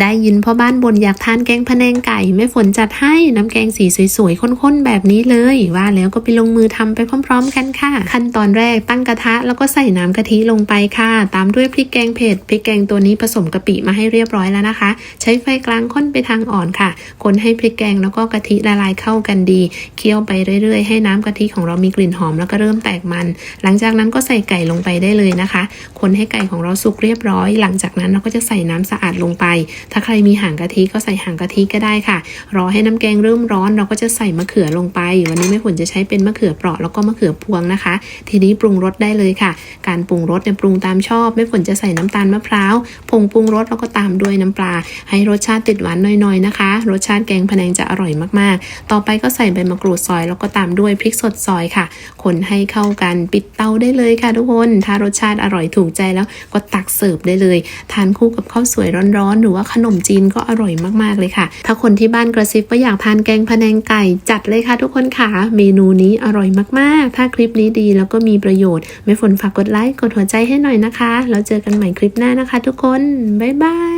ได้ยินพ่อบ้านบนอยากทานแกงพะแนงไก่แม่ฝนจัดให้น้ำแกงสีสวยๆข้นๆแบบนี้เลย ว่าแล้วก็ไปลงมือทำไปพร้อม ๆ กันค่ะ ขั้นตอนแรกตั้งกระทะแล้วก็ใส่น้ำกะทิลงไปค่ะ ตามด้วยพริกแกงเผ็ดพริกแกงตัวนี้ผสมกะปิมาให้เรียบร้อยแล้วนะคะ ใช้ไฟกลางค่อนไปทางอ่อนค่ะ คนให้พริกแกงแล้วก็กะทิละลายเข้ากันดี เคี่ยวไปเรื่อยๆ ให้น้ำกะทิของเรามีกลิ่นหอมแล้วก็เริ่มแตกมัน หลังจากนั้นก็ใส่ไก่ลงไปได้เลยนะคะ คนให้ไก่ของเราสุกเรียบร้อย หลังจากนั้นเราก็จะใส่น้ำสะอาดลงไปถ้าใครมีหางกะทิก็ใส่หางกะทิก็ได้ค่ะ รอให้น้ำแกงเริ่มร้อนเราก็จะใส่มะเขือลงไป วันนี้แม่ฝนจะใช้เป็นมะเขือเปราะแล้วก็มะเขือพวงนะคะ ทีนี้ปรุงรสได้เลยค่ะ การปรุงรสเนี่ยปรุงตามชอบแม่ฝนจะใส่น้ำตาลมะพร้าวผงปรุงรสแล้วก็ตามด้วยน้ำปลา ให้รสชาติติดหวานหน่อยๆนะคะ รสชาติแกงพะแนงจะอร่อยมากๆ ต่อไปก็ใส่ใบมะกรูดซอย แล้วก็ตามด้วยพริกสดซอยค่ะ คนให้เข้ากันปิดเตาได้เลยค่ะทุกคน ถ้ารสชาติอร่อยถูกใจแล้วก็ตักเสิร์ฟได้เลย ทานคู่กับข้าวสวยร้อนๆ หรือว่าขนมจีนก็อร่อยมากๆเลยค่ะ ถ้าคนที่บ้านกระซิบว่าอยากทานแกงพะแนงไก่จัดเลยค่ะทุกคนค่ะเมนูนี้อร่อยมากๆ ถ้าคลิปนี้ดีแล้วก็มีประโยชน์ไม่ฝนฝากกดไลค์กดหัวใจให้หน่อยนะคะ แล้วเจอกันใหม่คลิปหน้านะคะ ทุกคนบ๊ายบาย